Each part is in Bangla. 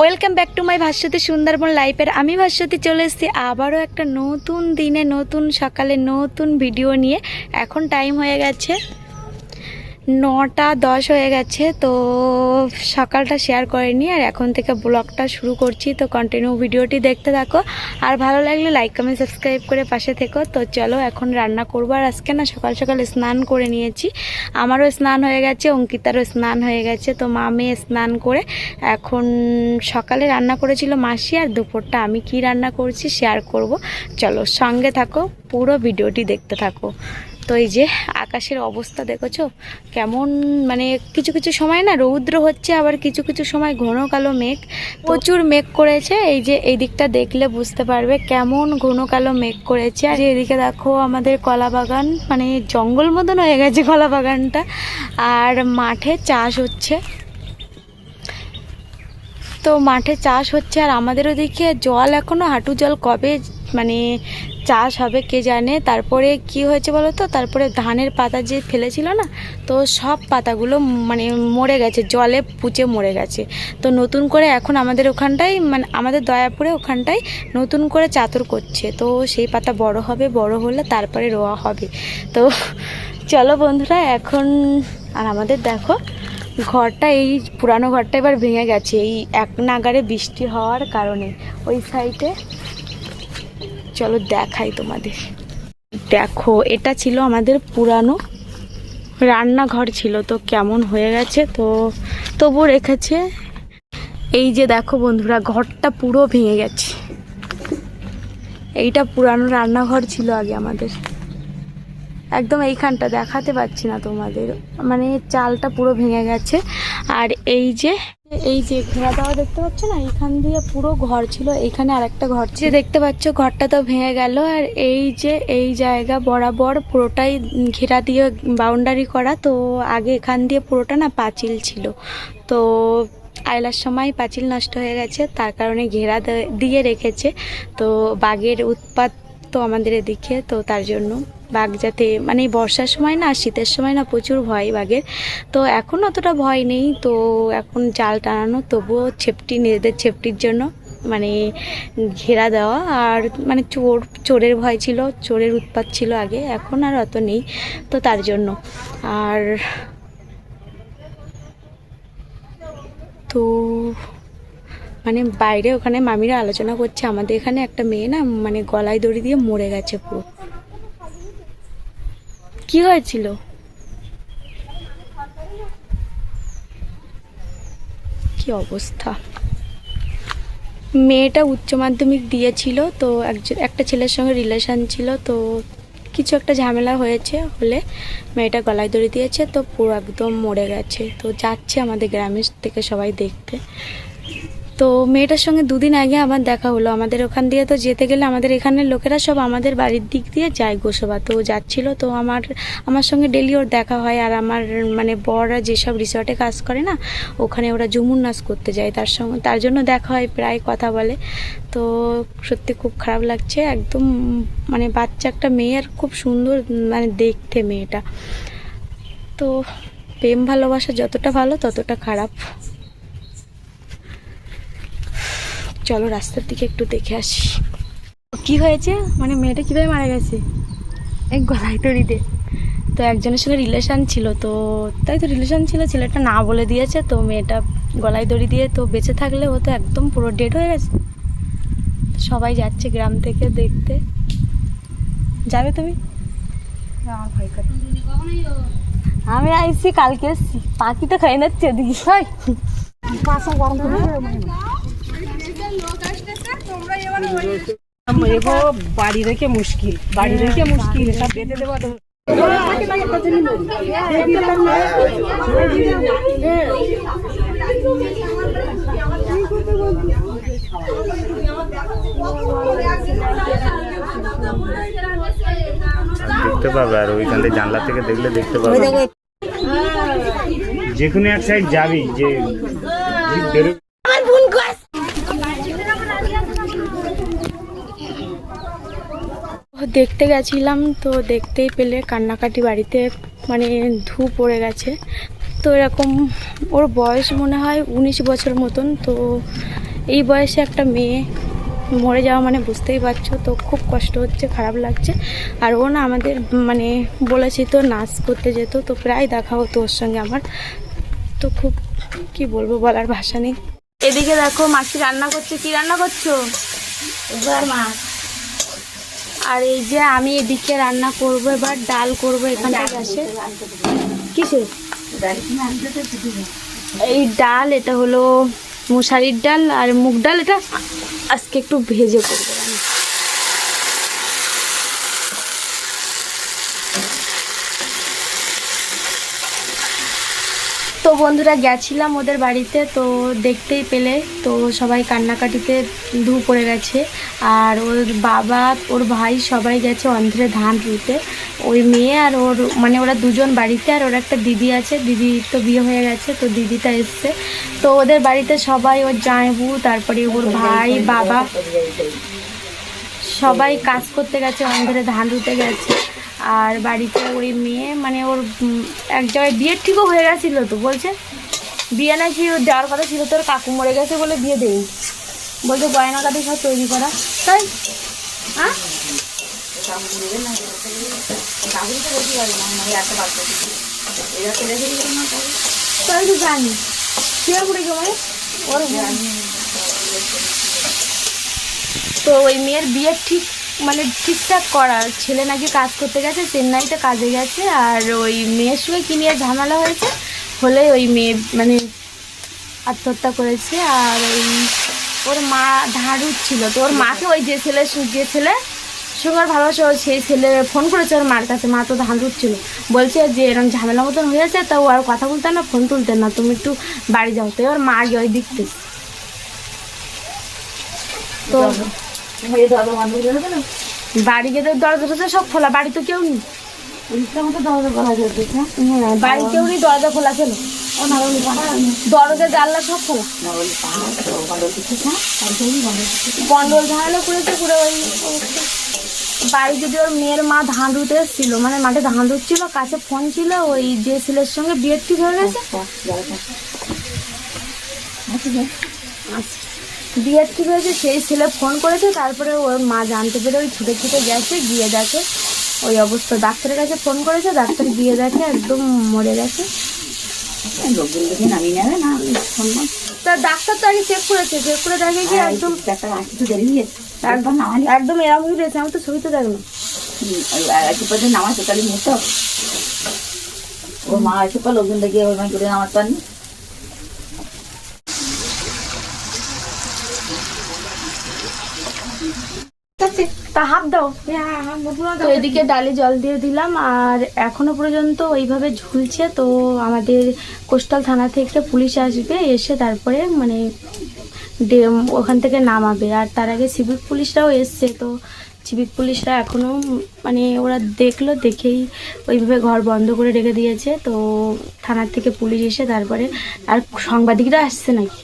Welcome back to my Bhaswati Sundarban লাইফের আমি ভাস্বতী চলে এসেছি আবারও একটা নতুন দিনে, নতুন সকালে, নতুন ভিডিও নিয়ে। এখন টাইম হয়ে গেছে নটা দশ হয়ে গেছে, তো সকালটা শেয়ার করিনি আর এখন থেকে ব্লগটা শুরু করছি। তো কন্টিনিউ ভিডিওটি দেখতে থাকো, আর ভালো লাগলে লাইক কমেন্ট সাবস্ক্রাইব করে পাশে থেকো। তো চলো এখন রান্না করব, আর আজকে না সকাল সকাল স্নান করে নিয়েছি। আমারও স্নান হয়ে গেছে, অঙ্কিতারও স্নান হয়ে গেছে, তো মা মেয়ে স্নান করে এখন সকালে রান্না করেছিল মাসি, আর দুপুরটা আমি কি রান্না করছি শেয়ার করব। চলো সঙ্গে থাকো, পুরো ভিডিওটি দেখতে থাকো। তো এই যে আকাশের অবস্থা দেখেছ? কেমন মানে কিছু কিছু সময় না রৌদ্র হচ্ছে আবার কিছু কিছু সময় ঘন কালো মেঘ। প্রচুর মেঘ করেছে এই যে এই দিকটা দেখলে বুঝতে পারবে কেমন ঘন কালো মেঘ করেছে। আর এদিকে দেখো আমাদের কলা বাগান মানে জঙ্গল মতন হয়ে গেছে কলা বাগানটা আর মাঠে চাষ হচ্ছে। তো মাঠে চাষ হচ্ছে আর আমাদের ওদিকে জল এখনও হাঁটু জল কবে মানে চাষ হবে, কে জানে? তারপরে কি হয়েছে বলো তো তারপরে ধানের পাতা যে ফেলেছিল না, তো সব পাতাগুলো মানে মরে গেছে, জলে পুচে মরে গেছে। তো নতুন করে এখন আমাদের ওখানটায় মানে আমাদের দয়াপুরে ওখানটায় নতুন করে চাতর করছে। তো সেই পাতা বড় হবে, বড় হলে তারপরে রোয়া হবে। তো চলো বন্ধুরা, এখন আর আমাদের দেখো, ঘরটা এই পুরানো ঘরটা এবার ভেঙে গেছে। এই এক নাগারে বৃষ্টি হওয়ার কারণে। ওই সাইডে চলো দেখাই তোমাদের। দেখো, এটা ছিল আমাদের পুরানো রান্নাঘর ছিল, তো কেমন হয়ে গেছে তো তবু রেখেছে। এই যে দেখো বন্ধুরা, ঘরটা পুরো ভেঙে গেছে। এইটা পুরানো রান্নাঘর ছিল আগে আমাদের। একদম এইখানটা দেখাতে পাচ্ছি না তোমাদের। মানে চালটা পুরো ভেঙে গেছে। আর এই যে এই যে ঘোড়া দেওয়া দেখতে পাচ্ছ না? এইখান দিয়ে পুরো ঘর ছিল, এইখানে আরেকটা ঘর ছিল। দেখতে পাচ্ছ, ঘরটা তো ভেঙে গেল। আর এই যে, এই জায়গা বরাবর পুরোটাই ঘেরা দিয়ে বাউন্ডারি করা। তো আগে এখান দিয়ে পুরোটা না পাঁচিল ছিল। তো আয়লার সময় পাঁচিল নষ্ট হয়ে গেছে, তার কারণে ঘেরা দিয়ে রেখেছে। তো বাঘের উৎপাত তো আমাদের এদিকে, তো তার জন্য বাঘ যাতে মানে বর্ষার সময় না, শীতের সময় না প্রচুর ভয় বাঘের। তো এখন অতটা ভয় নেই, তো এখন জাল টানানো, তবুও ছেপটি নিজেদের ছেপটির জন্য মানে ঘেরা দেওয়া। আর মানে চোর, চোরের ভয় ছিল, চোরের উৎপাত ছিল আগে, এখন আর অত নেই, তো তার জন্য। আর তো মানে বাইরে ওখানে মামিরা আলোচনা করছে, আমাদের এখানে একটা মেয়ে না মানে গলায় দড়ি দিয়ে মরে গেছে পুরো। কি হয়েছিল? কি অবস্থা? মেয়েটা উচ্চ মাধ্যমিক দিয়েছিল, তো একজন, একটা ছেলের সঙ্গে রিলেশন ছিল, তো কিছু একটা ঝামেলা হয়েছে হলে মেয়েটা গলায় দড়ি দিয়েছে, তো পুরো একদম মরে গেছে। তো যাচ্ছে আমাদের গ্রামের থেকে সবাই দেখতে। তো মেয়েটার সঙ্গে দুদিন আগে আমার দেখা হলো। আমাদের ওখান দিয়ে তো যেতে গেলে আমাদের এখানের লোকেরা সব আমাদের বাড়ির দিক দিয়ে যায় গোসবা। তো যাচ্ছিল, তো আমার আমার সঙ্গে ডেলি ওর দেখা হয়। আর আমার মানে বড়রা যেসব রিসর্টে কাজ করে না, ওখানে ওরা ঝুমুর নাচ করতে যায়। তার সঙ্গে, তার জন্য দেখা হয়, প্রায় কথা বলে। তো সত্যি খুব খারাপ লাগছে। একদম মানে বাচ্চা একটা মেয়ে আর খুব সুন্দর মানে দেখতে মেয়েটা। তো প্রেম ভালোবাসা যতটা ভালো ততটা খারাপ। চলো রাস্তার দিকে একটু দেখে আসি। কি হয়েছে? মানে মেয়েটা কীভাবে মারা গেছে? এই গলায় দড়িতে তো একজনের সঙ্গে রিলেশান ছিল তো তাই তো রিলেশান ছিল ছেলেটা না বলে দিয়েছে তো মেয়েটা গলায় দড়ি দিয়ে তো বেঁচে থাকলে ও তো একদম পুরো ডেড হয়ে গেছে। সবাই যাচ্ছে গ্রাম থেকে দেখতে। যাবে তুমি? আমি আইসি কালকে এসছি। পাখি তো খাই নাচ্ছে ওদিকে এগো বাড়ি রেখে মুশকিল বাড়ি রেখে মুশকিল সব বেঁধে দেবো দেখতে পাবে আর ওইখান থেকে জানলা থেকে দেখলে দেখতে পাবে। যে কোনো এক সাইড যাবি যে দেখতে গেছিলাম তো দেখতেই পেলে কান্নাকাটি বাড়িতে মানে ধু পড়ে গেছে। তো এরকম ওর বয়স মনে হয় উনিশ বছর মতন। তো এই বয়সে একটা মেয়ে মরে যাওয়া মানে বুঝতেই পারছ। তো খুব কষ্ট হচ্ছে, খারাপ লাগছে। আর ও না আমাদের মানে বলেছি তো নাচ করতে যেত। তো প্রায় দেখা হতো ওর সঙ্গে আমার। তো খুব কি বলব বলার ভাষা নেই। এদিকে দেখো মাসি রান্না করছে। কি রান্না করছ? মাছ। আর এই যে আমি এদিকে রান্না করব, এবার ডাল করব এখান থেকে আসে কিসের এই ডাল, এটা হলো মশারির ডাল আর মুগ ডাল, এটা আজকে একটু ভেজে করব। তো বন্ধুরা গেছিলাম ওদের বাড়িতে, তো দেখতেই পেলে। তো সবাই কান্নাকাটিতে ধু পড়ে গেছে। আর ওর বাবা, ওর ভাই সবাই গেছে অন্ধ্রে ধান রুতে ওই মেয়ে আর ওর মানে ওরা দুজন বাড়িতে, আর ওর একটা দিদি আছে। দিদি তো বিয়ে হয়ে গেছে, তো দিদিটা এসছে। তো ওদের বাড়িতে সবাই ওর জায়বু তারপরে ওর ভাই, বাবা, সবাই কাজ করতে গেছে, অন্ধ্রে ধান রুতে গেছে। আর বাড়িতে ওই মেয়ে মানে ওর এক জায়গায় বিয়ের ঠিকও হয়ে গেছিল তো, বলছে, বিয়ে নাকি ওর দেওয়ার কথা ছিল, তোর কাকু মরে গেছে বলে বিয়ে দেই। বলছে গয়নাগাটি সব তৈরি করা। তাই হ্যাঁ তো জানি। তো ওই মেয়ের বিয়ে ঠিক মানে ঠিকঠাক করার ছেলে নাকি কাজ করতে গেছে, চেন্নাইতে কাজে গেছে, আর ওই মেয়ের সঙ্গে কি নিয়ে ঝামেলা হয়েছে? হলে ওই মেয়ে মানে আত্মহত্যা করেছে, আর ওই ওর মা ধাড়ুর ছিল। তো ওর মাকে ওই যে ছেলে যে ছেলে সঙ্গে ভালোবাসা সেই ছেলে ফোন করেছে ওর মার কাছে। মা তো ধান ছিল। বলছে যে এরকম ঝামেলা মতন হয়েছে, তা ও আর কথা বলতে না, ফোন তুলতেন না, তুমি একটু বাড়ি যাও। তো ওর মা গিয়ে ওই দিকতে তো বাড়ি গিয়ে দরজা সব খোলা বাড়ি তো কেউ নেই। হ্যাঁ বাড়ি কেউ নেই দরজা খোলা ছিল দরজা জানলা সব খোলা। করেছে করে ওই। বাড়ি যদি ওর মেয়ের মা ধান রুতে এসেছিল মানে মাঠে ধান রুটছিল কাছে ফোন ছিল ওই যে ছেলের সঙ্গে বিয়ের ঠিক হয়ে গেছে। আচ্ছা। বিয়ের ঠিক হয়েছে সেই ছেলে ফোন করেছে তারপরে ওর মা জানতে পেরে ওই ছুটে ছুটে গেছে গিয়ে দেখে ওই অবস্থা। ডাক্তারের কাছে ফোন করেছে ডাক্তার গিয়ে দেখে একদম মরে গেছে। তা ডাক্তার তো আগে চেক করেছে চেক করে দেখে কি একদম তো দেরি হয়েছে। একবার একদম এরকম হয়ে রয়েছে আমি তো ছবিতে দেখলাম। একটু পর্যন্ত নামাজ সকালে নিয়ে তো ওর মা এসে পর লোকজন দেখে ওর মা করে নামাজ পাননি তা হাত দাও। তো এদিকে ডালে জল দিয়ে দিলাম আর এখনও পর্যন্ত ওইভাবে ঝুলছে তো আমাদের কোস্টাল থানা থেকে পুলিশ আসবে এসে তারপরে মানে ওখান থেকে নামাবে। আর তার আগে সিভিক পুলিশরাও এসছে তো সিভিক পুলিশরা এখনও মানে ওরা দেখল দেখেই ওইভাবে ঘর বন্ধ করে রেখে দিয়েছে তো থানার থেকে পুলিশ এসে তারপরে আর সাংবাদিকরা আসছে নাকি?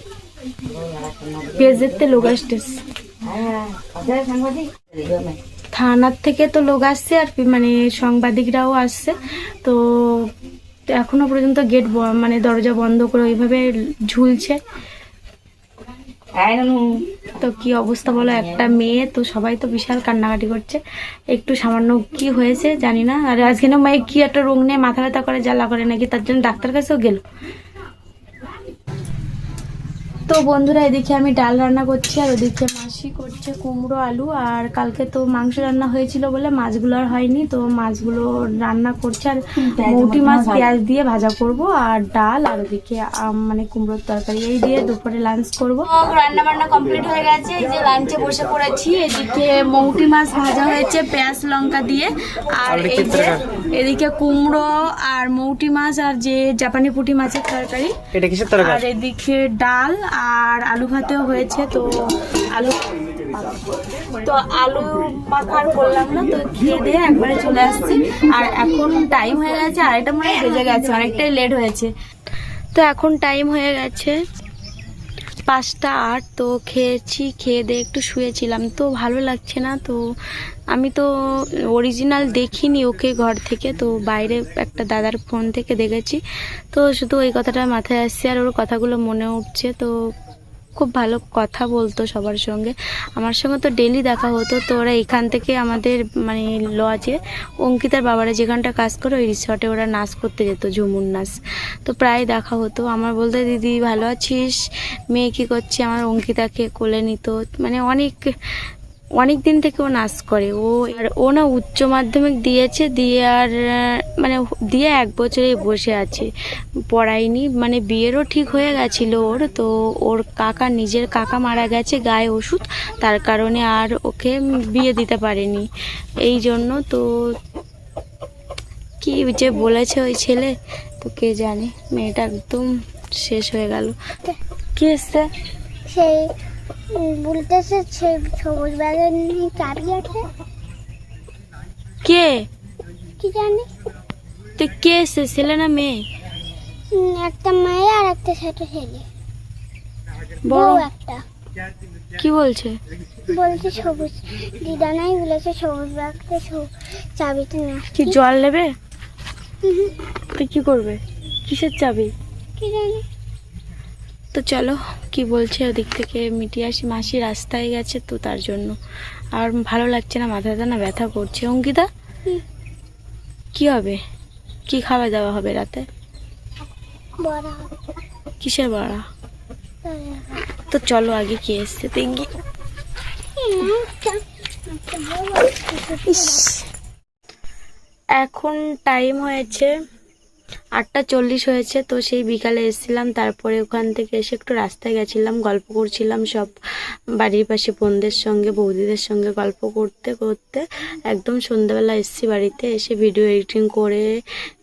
পেজেরতে লোক আসতেছে। হ্যাঁ থানার থেকে তো লোক আসছে আর মানে সাংবাদিকরাও আসছে। তো এখনও পর্যন্ত গেট মানে দরজা বন্ধ করে ওইভাবে ঝুলছে। তো কি অবস্থা বলো? একটা মেয়ে, তো সবাই তো বিশাল কান্নাকাটি করছে। একটু সামান্য কি হয়েছে জানি না। আর আজকে না মেয়ে কি একটা রোগ নিয়ে মাথা ব্যথা করে, জ্বালা করে নাকি, তার জন্য ডাক্তার কাছেও গেল। তো বন্ধুরা এদিকে আমি ডাল রান্না করছি আর ওদিকে মাসি করছে কুমড়ো আলু আর কালকে তো মাংস রান্না হয়েছিল বলে মাছগুলো আর হয়নি তো মাছগুলো রান্না করছে আর মৌটি মাছ পেঁয়াজ দিয়ে ভাজা করব আর ডাল আর ওদিকে মানে কুমড়োর তরকারি এই দিয়ে দুপুরে লাঞ্চ করব। রান্না বান্না কমপ্লিট হয়ে গেছে এই যে লাঞ্চে বসে পড়েছি এদিকে মৌটি মাছ ভাজা হয়েছে পেঁয়াজ লঙ্কা দিয়ে আর এই যে এদিকে কুমড়ো আর মৌটি মাছ আর যে জাপানি পুঁটি মাছের তরকারি এটা কিসের আর তরকারি এদিকে ডাল আর আলু ভাতেও হয়েছে, তো আলু তো আলু মাখার করলাম না, তো খেয়ে দিয়ে একবারে চলে আসছি। আর এখন টাইম হয়ে গেছে, আড়াইটা মনে বেজে গেছে, অনেকটাই লেট হয়েছে। তো এখন টাইম হয়ে গেছে। পাঁচটা আট তো খেয়েছি, খেয়ে দিয়ে একটু শুয়েছিলাম। তো ভালো লাগছে না, তো আমি তো অরিজিনাল দেখিনি ওকে ঘর থেকে, তো বাইরে একটা দাদার ফোন থেকে দেখেছি। তো শুধু ওই কথাটা মাথায় আসছে আর ওর কথাগুলো মনে উঠছে, তো খুব ভালো কথা বলতো সবার সঙ্গে। আমার সঙ্গে তো ডেলি দেখা হতো। তো ওরা এখান থেকে আমাদের মানে লজে অঙ্কিতার বাবারা যেখানটা কাজ করে, ওই রিসর্টে ওরা নাচ করতে যেত, ঝুমুর নাচ। তো প্রায় দেখা হতো। আমার বলতে, দিদি, ভালো আছিস? মেয়ে কী করছে? আমার অঙ্কিতাকে কোলে নিত। মানে অনেক অনেক দিন থেকে ও নাচ করে। ও আর ও না উচ্চ মাধ্যমিক দিয়েছে, দিয়ে আর মানে দিয়ে এক বছরে বসে আছে। পড়ায়নি মানে বিয়েরও ঠিক হয়ে গেছিল ওর, তো ওর কাকা নিজের কাকা মারা গেছে গায়ে ওষুধ, তার কারণে আর ওকে বিয়ে দিতে পারেনি। এই জন্য তো কি যে বলেছে ওই ছেলে, তো কে জানে, মেয়েটা একদম শেষ হয়ে গেল। কি এসছে? বলতেছে সবুজ ব্যাগের নিয়ে চাবি আছে কে? কি জানি? তো কে এসছে ছেলে না মেয়ে? একটা মেয়ে আর একটা ছোট ছেলে। বড়? একটা। কি বলছে? বলছে সবুজ। দিদা নাই বলেছে সবুজ ব্যাগটা সব- চাবিটা না কি জল নেবে? তো কি করবে? কিসের চাবি? কি জানি? তো চলো কি বলছে ওদিক থেকে মিটিয়ে আসি মাসি রাস্তায় গেছে তো তার জন্য। আর ভালো লাগছে না মাথাটা না ব্যথা করছে। অঙ্কিতা। কি হবে? কি খাওয়া দাওয়া হবে রাতে? বড়। কিসের বড়া? তো চলো আগে কি এসছে দেখি এখন টাইম হয়েছে আটটা চল্লিশ হয়েছে, তো সেই বিকালে এসেছিলাম। তারপরে ওখান থেকে এসে একটু রাস্তায় গেছিলাম, গল্প করছিলাম সব বাড়ির পাশে বোনদের সঙ্গে, বৌদিদের সঙ্গে গল্প করতে করতে। একদম সন্ধ্যাবেলা এসেছি বাড়িতে, এসে ভিডিও এডিটিং করে,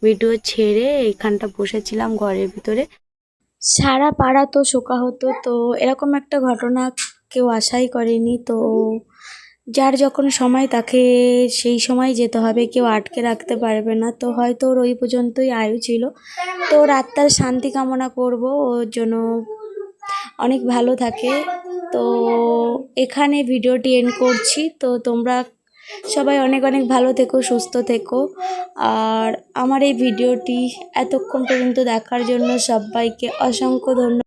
ভিডিও ছেড়ে এইখানটা বসেছিলাম ঘরের ভিতরে। সারা পাড়া তো শোকা হতো তো এরকম একটা ঘটনা কেউ আশাই করেনি, তো যার যখন সময় তাকে সেই সময় যেতে হবে, কেউ আটকে রাখতে পারবে না। তো হয়তো ওর ওই পর্যন্তই আয়ু ছিল। তো ওর আত্মার শান্তি কামনা করব। ওর জন্য অনেক ভালো থাকে। তো এখানে ভিডিওটি এন্ড করছি। তো তোমরা সবাই অনেক অনেক ভালো থেকো, সুস্থ থেকো। আর আমার এই ভিডিওটি এতক্ষণ পর্যন্ত দেখার জন্য সবাইকে অসংখ্য ধন্যবাদ।